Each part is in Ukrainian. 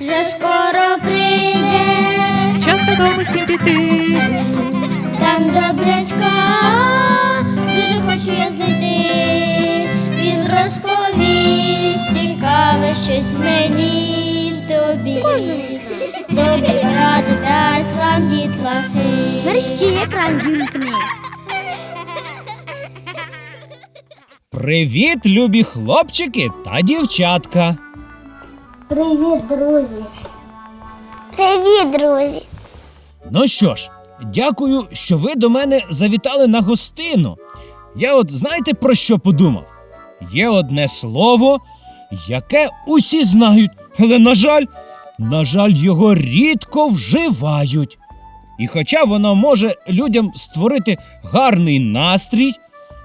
вже скоро прийде, Час додому всім піти. там добрячка, дуже хочу я знайти. Він розповість цікаве щось мені й тобі. Добрі ради дасть вам дітлахи. Мерщі екран вімкни. Привіт, любі хлопчики та дівчатка! Привіт, друзі. Привіт, друзі. Ну що ж, дякую, що ви до мене завітали на гостину. Я от знаєте про що подумав? Є одне слово, яке усі знають, але, на жаль, на жаль, його рідко вживають. І хоча воно може людям створити гарний настрій,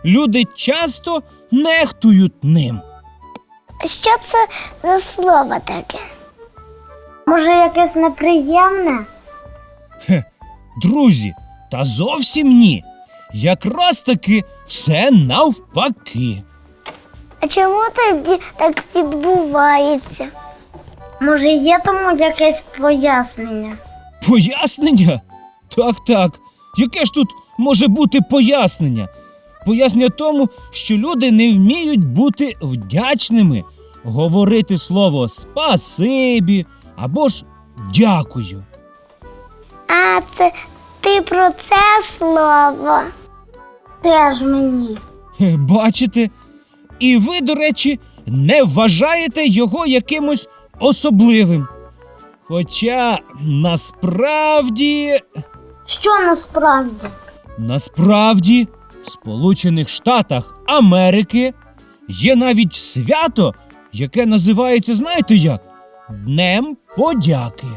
люди часто нехтують ним. Що це за слово таке? Може, якесь неприємне? Друзі, та зовсім ні. Якраз таки все навпаки. А чому тоді так відбувається? Може, є тому якесь пояснення? Пояснення? Так, так. Яке ж тут може бути пояснення? Пояснення тому, що люди не вміють бути вдячними, говорити слово спасибі або ж дякую. А це ти про це слово? Теж мені. Хе, Бачите? І ви, до речі, не вважаєте його якимось особливим. Хоча насправді, Що насправді? насправді, в Сполучених Штатах Америки є навіть свято, яке називається, знаєте як? Днем подяки.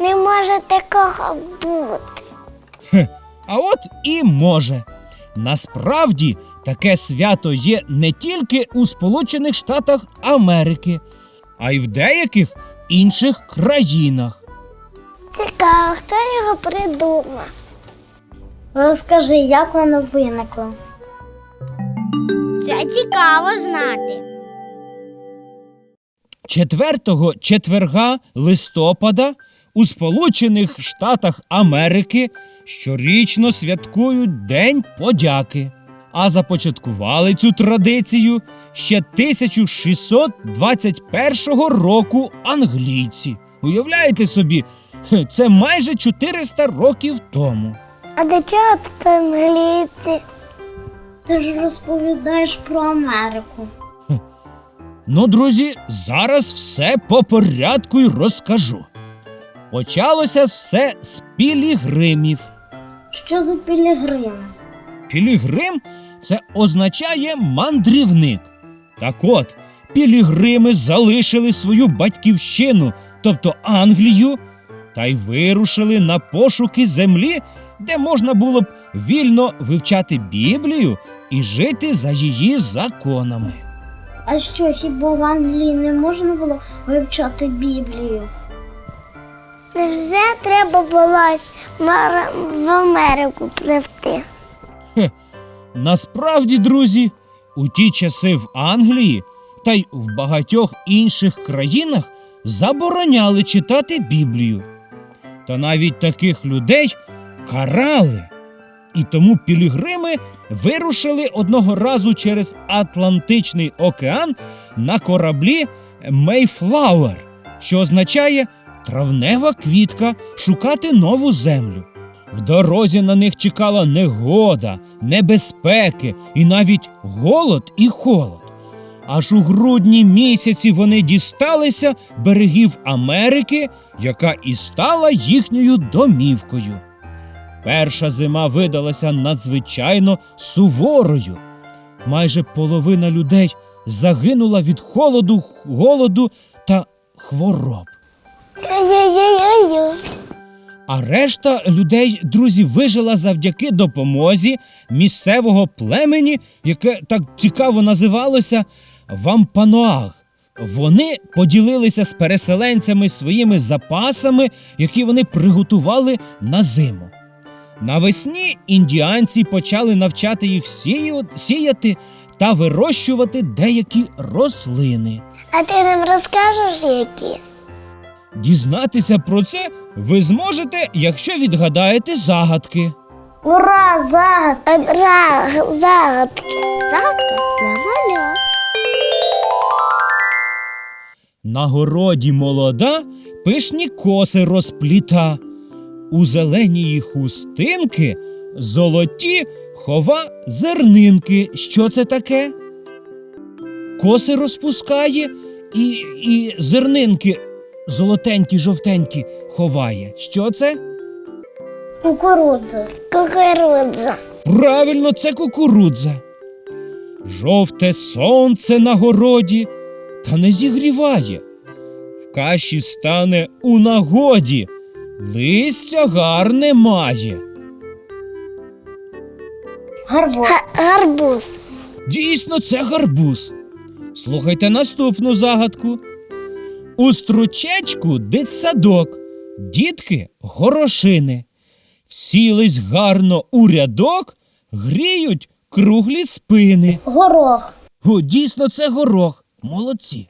Не може такого бути. А от і може. Насправді таке свято є не тільки у Сполучених Штатах Америки, а й в деяких інших країнах. Цікаво, хто його придумав? Розкажи, як воно виникло. Це цікаво знати. Четвертого четверга листопада у Сполучених Штатах Америки щорічно святкують День подяки, а започаткували цю традицію ще 1621 року англійці. Уявляєте собі, це майже 400 років тому. А до чого англійці? Ти ж розповідаєш про Америку. Ну, друзі, зараз все по порядку й розкажу. Почалося все з пілігримів. Що за пілігрими? Пілігрим це означає мандрівник. Так от, пілігрими залишили свою батьківщину, тобто Англію, та й вирушили на пошуки землі, де можна було б вільно вивчати Біблію і жити за її законами. А що, хіба в Англії не можна було вивчати Біблію? Невже треба було в Америку пливти? Насправді, друзі, у ті часи в Англії та й в багатьох інших країнах забороняли читати Біблію. Та навіть таких людей карали. І тому пілігрими вирушили одного разу через Атлантичний океан на кораблі Мейфлауер, що означає травнева квітка шукати нову землю. В дорозі на них чекала негода, небезпеки і навіть голод і холод. Аж у грудні місяці вони дісталися берегів Америки, яка і стала їхньою домівкою. Перша зима видалася надзвичайно суворою. Майже половина людей загинула від холоду, голоду та хвороб. А решта людей, друзі, вижила завдяки допомозі місцевого племені, яке так цікаво називалося Вампаноаг. Вони поділилися з переселенцями своїми запасами, які вони приготували на зиму. Навесні індіанці почали навчати їх сіяти та вирощувати деякі рослини. А ти нам розкажеш, які? Дізнатися про це ви зможете, якщо відгадаєте загадки. Ура, загадка! Ура, загадки! Загадка для малят. На городі молода пишні коси розпліта. У зеленії хустинки золоті хова зернинки. Що це таке? Коси розпускає і, і зернинки золотенькі, жовтенькі ховає. Що це? Кукурудза. Кукурудза. Правильно, це кукурудза. Жовте сонце на городі та не зігріває. В каші стане у нагоді, листя гарне має. Гарбуз. гарбуз. Дійсно, це гарбуз. Слухайте наступну загадку. У стручечку дитсадок, дітки горошини. Сілись гарно у рядок, гріють круглі спини. Горох. О, дійсно, це горох. Молодці.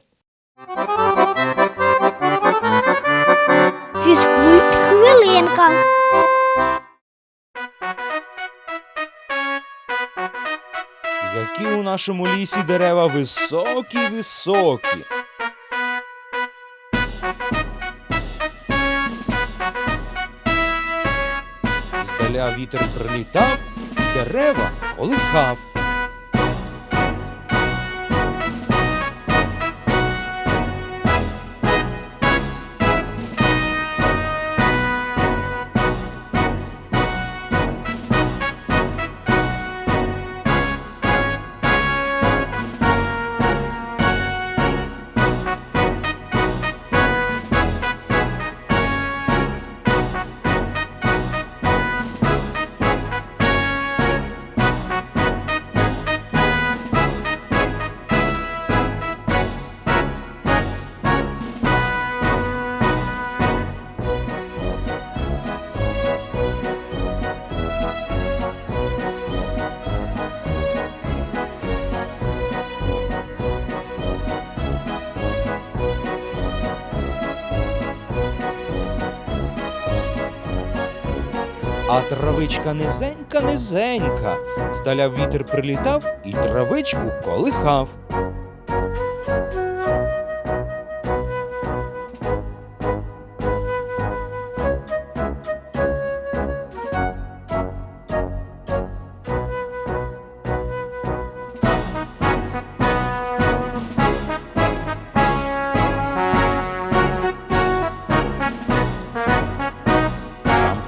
Фізкульт хвилинка. Які у нашому лісі дерева високі, високі. Здаля вітер прилітав, дерева колихав. А травичка низенька, низенька. Здаля вітер прилітав і травичку колихав.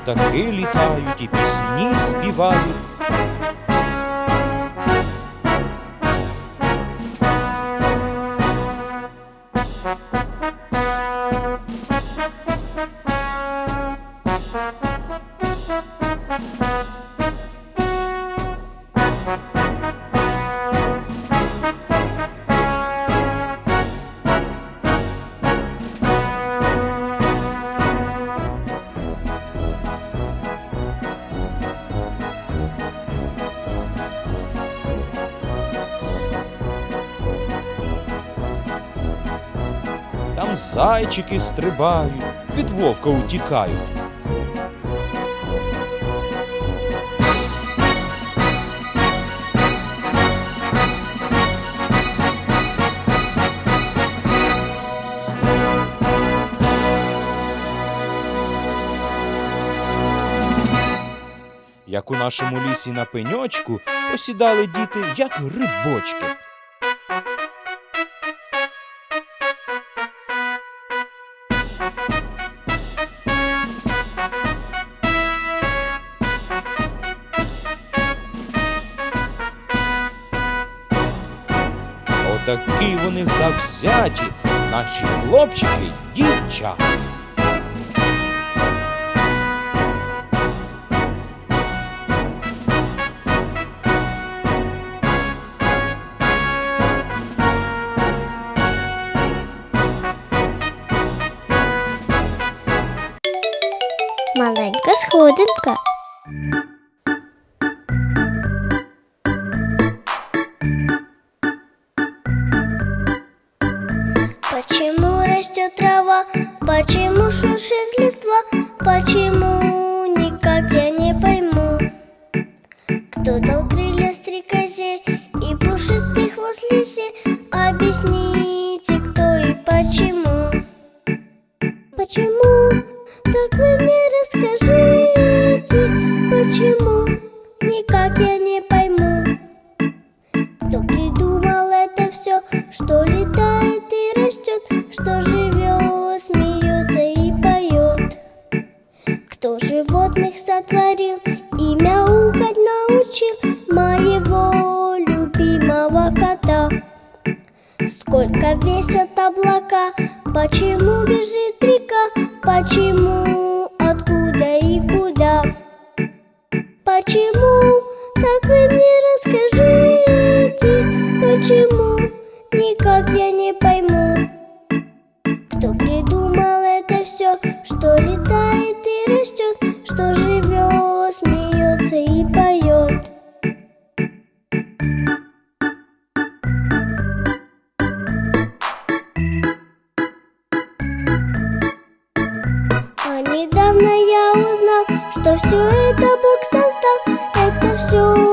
Птахи літають і пісні співають. Зайчики стрибають, від вовка утікають. Як у нашому лісі на пеньочку посідали діти, як грибочки. Отакі вони завзяті, наші хлопчики дівчата. Маленька сходинка. Почему шуршит листва? Почему никак я не пойму? Кто дал крылья стрекозе и пушистый хвост лисе? Объясните, кто и почему? Почему? Так вы мне расскажите, почему? Никак я не пойму. Кто придумал это все, что летает Кто животных сотворил и мяукать научил моего любимого кота? Сколько весят облака, почему бежит река, почему, откуда и куда? Почему? Так вы мне расскажите, почему? Никак я не пойму. Кто придумал что летает и растет, что живет, смеется и поет? А недавно я узнал, что все это Бог создал, это все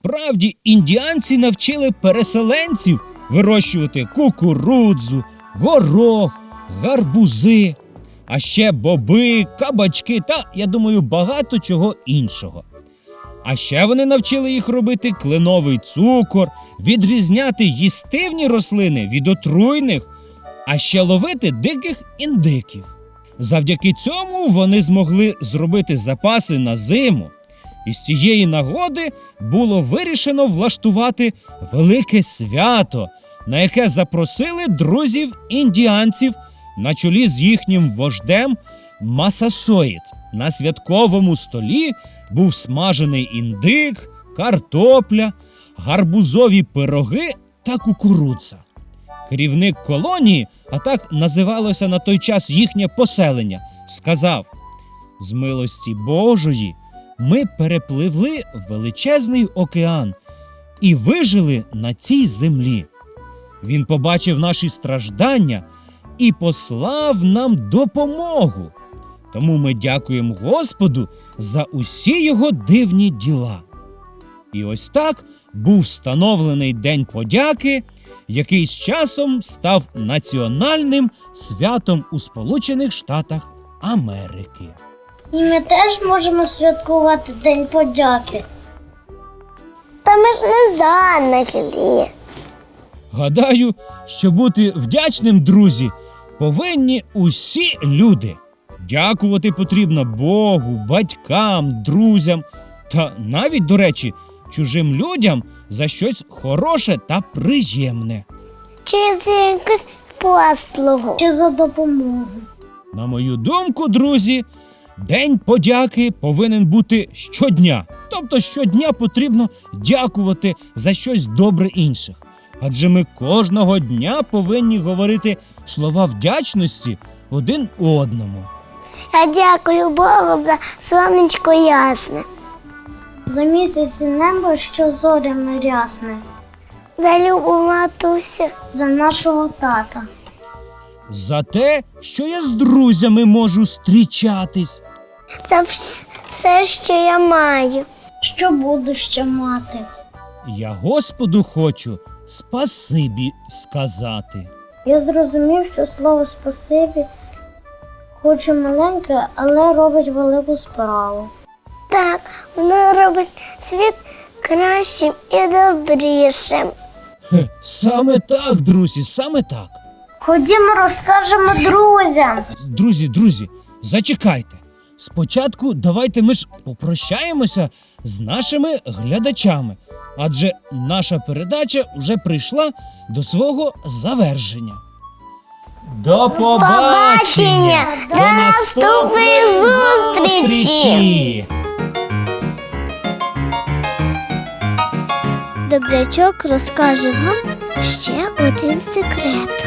Справді, індіанці навчили переселенців вирощувати кукурудзу, горох, гарбузи, а ще боби, кабачки та, я думаю, багато чого іншого. А ще вони навчили їх робити кленовий цукор, відрізняти їстивні рослини від отруйних, а ще ловити диких індиків. Завдяки цьому вони змогли зробити запаси на зиму. І з цієї нагоди було вирішено влаштувати велике свято, на яке запросили друзів індіанців на чолі з їхнім вождем Масасоїд. На святковому столі був смажений індик, картопля, гарбузові пироги та кукурудза. Керівник колонії, а так називалося на той час їхнє поселення, сказав: з милості Божої ми перепливли величезний океан і вижили на цій землі. Він побачив наші страждання і послав нам допомогу. Тому ми дякуємо Господу за усі його дивні діла. І ось так був встановлений День подяки, який з часом став національним святом у Сполучених Штатах Америки. І ми теж можемо святкувати День подяки. Та ми ж не занахилі. Гадаю, що бути вдячним, друзі, повинні усі люди. Дякувати потрібно Богу, батькам, друзям та навіть, до речі, чужим людям за щось хороше та приємне. Чи за якусь послугу. Чи за допомогу. На мою думку, друзі, День подяки повинен бути щодня. Тобто щодня потрібно дякувати за щось добре інших. Адже ми кожного дня повинні говорити слова вдячності один одному. Я дякую Богу за сонечко ясне. За місяць і небо, що зорями рясне. За любу матусю. За нашого тата. За те, що я з друзями можу зустрічатись. За все, що я маю. Що буду ще мати. Я Господу хочу спасибі сказати. Я зрозумів, що слово спасибі хоч і маленьке, але робить велику справу. Так, воно робить світ кращим і добрішим. Хе, Саме так, друзі, саме так. Ходімо, розкажемо друзям. Друзі, друзі, зачекайте. Спочатку давайте ми ж попрощаємося з нашими глядачами, адже наша передача вже прийшла до свого завершення. До побачення! До наступної зустрічі! Добрячок розкаже вам ще один секрет.